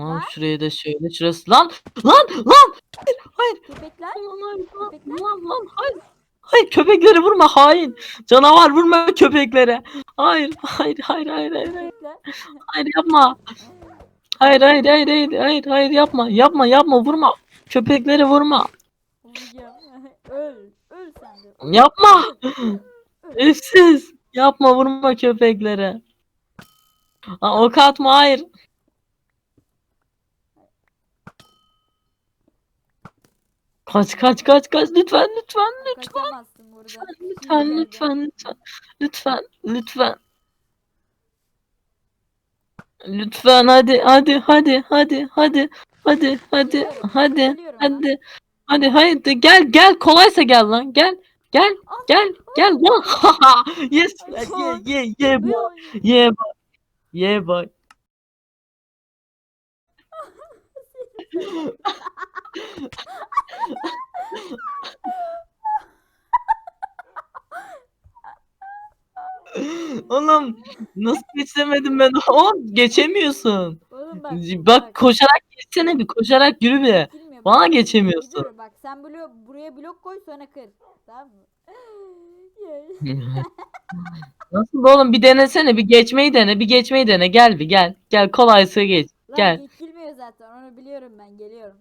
Tamam Lan. şuraya da şöyle şurası. Lan lan lan. Hayır. Köpekler. Lan lan lan Köpekler. lan lan. Hayır. Hayır köpekleri vurma hain. Canavar vurma köpeklere. Hayır hayır hayır hayır hayır. Hayır, Köpekler. hayır yapma. Hayır hayır hayır hayır hayır hayır yapma yapma yapma vurma. Köpekleri vurma. Vuracağım. öl. Öl sen de. Yapma. Öl. Üfsiz. Yapma vurma köpeklere. Aa, ok atma hayır. Kaç kaç kaç kaç. Lütfen lütfen lütfen. Kaçamazsın burada. lütfen Şimdi lütfen lütfen lütfen. Lütfen lütfen. Hadi hadi hadi hadi hadi hadi hadi hadi lan. hadi. Hadi haydi gel gel kolaysa gel lan. Gel gel gel gel lan yes ye ye ye boy. ye boy. Ye boy Oğlum nasıl geçemedim ben? Oğlum geçemiyorsun. Oğlum bak. Bak koşarak geçsene bir koşarak yürü bir. Girmiyor. Bana Bak, geçemiyorsun. dur, Bak sen blok, buraya blok koy sonra kır. Tamam mı? Nasıl oğlum bir denesene bir geçmeyi dene bir geçmeyi dene gel bir gel. Gel kolaysa geç. Lan Gel. geçilmiyor zaten onu biliyorum ben geliyorum.